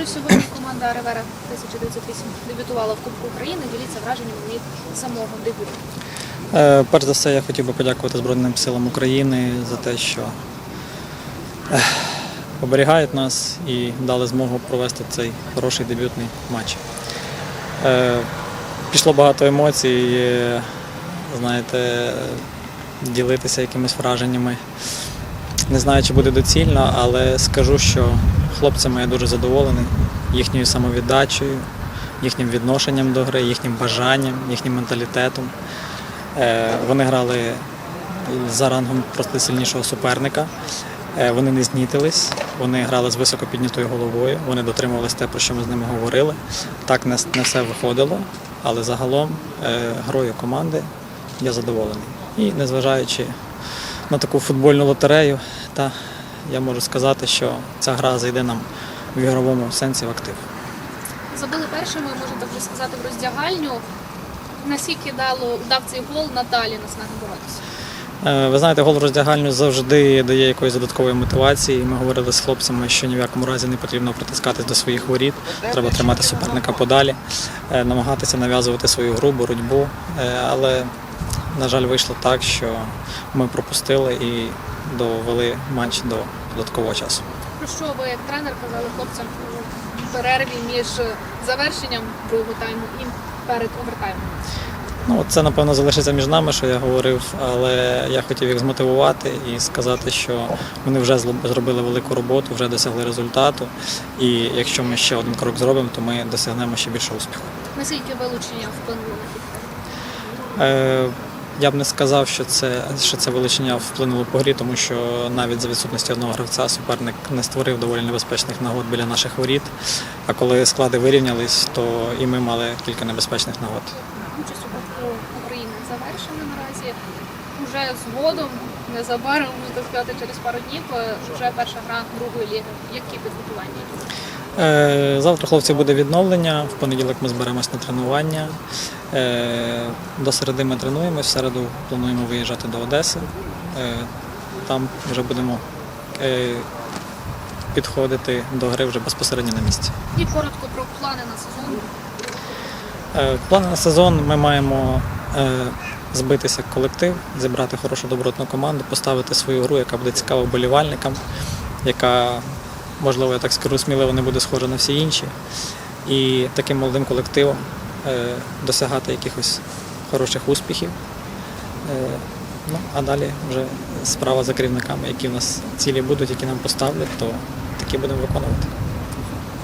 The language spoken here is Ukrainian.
Отже, сьогодні команда Ревера 1908 дебютувала в Кубку України. Діліться враженнями від самого дебюту. Е, Перш за все, я хотів би подякувати Збройним силам України за те, що оберігають нас і дали змогу провести цей хороший дебютний матч. Е, Пішло багато емоцій, знаєте, ділитися якимись враженнями. Не знаю, чи буде доцільно, але скажу, що хлопцями я дуже задоволений їхньою самовіддачею, їхнім відношенням до гри, їхнім бажанням, їхнім менталітетом. Е, Вони грали за рангом просто сильнішого суперника. Е, Вони не знітились, вони грали з високо піднятою головою, вони дотримувалися те, про що ми з ними говорили. Так не, все виходило, але загалом е, грою команди я задоволений. І незважаючи на таку футбольну лотерею, та я можу сказати, що ця гра зайде нам в ігровому сенсі в актив. Забили першими, можна так вже сказати, в роздягальню. Наскільки дало дав цей гол надалі нас боротися? Е, Ви знаєте, гол в роздягальню завжди дає якоїсь додаткової мотивації. Ми говорили з хлопцями, що ні в якому разі не потрібно притискатись до своїх воріт. Треба тримати суперника подалі, е, намагатися нав'язувати свою гру, боротьбу. Е, Але, на жаль, вийшло так, що ми пропустили і довели матч до додаткового часу. Про що ви як тренер казали хлопцям у перерві між завершенням другого тайму і перед овертаймом? Ну, це напевно залишиться між нами, що я говорив, але я хотів їх змотивувати і сказати, що вони вже зробили велику роботу, вже досягли результату. І якщо ми ще один крок зробимо, то ми досягнемо ще більше успіху. Наскільки вилучення вплинуло? Е, Я б не сказав, що це, що це вилучення вплинуло по грі, тому що навіть за відсутності одного гравця суперник не створив доволі небезпечних нагод біля наших воріт. А коли склади вирівнялись, то і ми мали кілька небезпечних нагод. Участь у Кубку України завершена наразі. Уже згодом, незабаром, можна сказати, через пару днів, е, вже перша гра другої ліги. Які підготування? Е, Завтра хлопці буде відновлення. В понеділок ми зберемось на тренування. Е, До середи ми тренуємось, в середу плануємо виїжджати до Одеси. Е, Там вже будемо підходити до гри вже безпосередньо на місці. І коротко про плани на сезон. Плани на сезон ми маємо збитися в колектив, зібрати хорошу добротну команду, поставити свою гру, яка буде цікава вболівальникам, яка, можливо, я так скажу, сміливо не буде схожа на всі інші. І таким молодим колективом е, досягати якихось хороших успіхів. Е, Ну, а далі вже справа за керівниками, які в нас цілі будуть, які нам поставлять, то такі будемо виконувати.